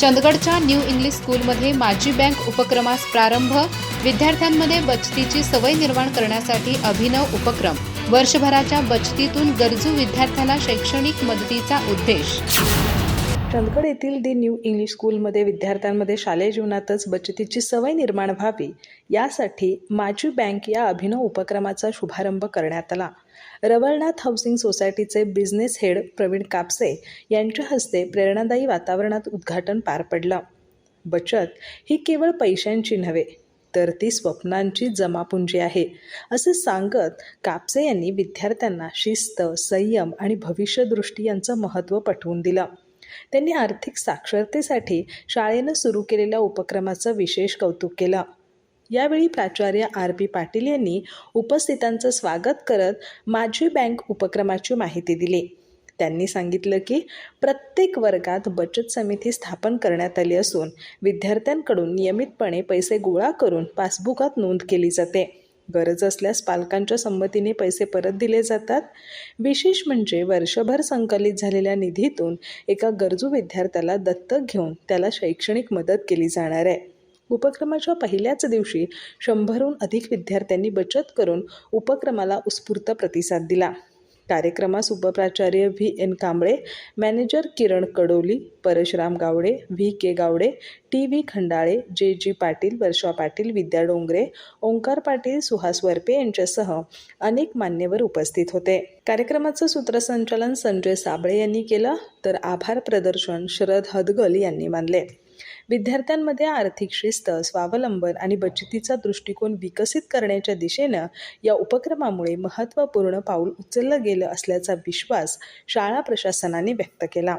चंदगडच्या new English स्कूलमध्ये माझी bank उपक्रमास प्रारंभ विद्यार्थ्यांमध्ये बचतीची सवय निर्माण करण्यासाठी अभिनव उपक्रम. वर्षभराच्या बचतीतून गरजू विद्यार्थ्याला शैक्षणिक मदतीचा उद्देश. चंदगड येथील दी न्यू इंग्लिश स्कूलमध्ये विद्यार्थ्यांमध्ये शालेय जीवनातच बचतीची सवय निर्माण व्हावी यासाठी माझी बँक या अभिनव उपक्रमाचा शुभारंभ करण्यात आला. रवळनाथ हाऊसिंग सोसायटीचे बिझनेस हेड प्रवीण कापसे यांच्या हस्ते प्रेरणादायी वातावरणात उद्घाटन पार पडलं. बचत ही केवळ पैशांची नव्हे तर ती स्वप्नांची जमापुंजी आहे असे सांगत कापसे यांनी विद्यार्थ्यांना शिस्त संयम आणि भविष्यदृष्टी यांचं महत्त्व पटवून दिलं. त्यांनी आर्थिक साक्षरतेसाठी शाळेनं सुरू केलेल्या उपक्रमाचं विशेष कौतुक केलं. यावेळी प्राचार्य आर पी पाटील यांनी उपस्थितांचं स्वागत करत माझी बँक उपक्रमाची माहिती दिली. त्यांनी सांगितलं की प्रत्येक वर्गात बचत समिती स्थापन करण्यात आली असून विद्यार्थ्यांकडून नियमितपणे पैसे गोळा करून पासबुकात नोंद केली जाते. गरज असल्यास पालकांच्या संमतीने पैसे परत दिले जातात. विशेष म्हणजे वर्षभर संकलित झालेल्या निधीतून एका गरजू विद्यार्थ्याला दत्तक घेऊन त्याला शैक्षणिक मदत केली जाणार आहे. उपक्रमाच्या पहिल्याच दिवशी शंभरहून अधिक विद्यार्थ्यांनी बचत करून उपक्रमाला उत्स्फूर्त प्रतिसाद दिला. कार्यक्रमास उपप्राचार्य V. N. Kamble manager Kiran Kadoli Parshuram Gawade V. K. Gawade T. V. Khandale J. G. Patil वर्षा पाटील विद्या डोंगरे ओंकार पाटील सुहास वरपे यांच्यासह अनेक मान्यवर उपस्थित होते. कार्यक्रमाचं सूत्रसंचालन संजय साबळे यांनी केलं तर आभार प्रदर्शन शरद हदगल यांनी मानले. विद्यार्थ्यांमध्ये आर्थिक शिस्त स्वावलंबन आणि बचतीचा दृष्टिकोन विकसित करण्याच्या दिशेनं या उपक्रमामुळे महत्त्वपूर्ण पाऊल उचललं गेलं असल्याचा विश्वास शाळा प्रशासनाने व्यक्त केला.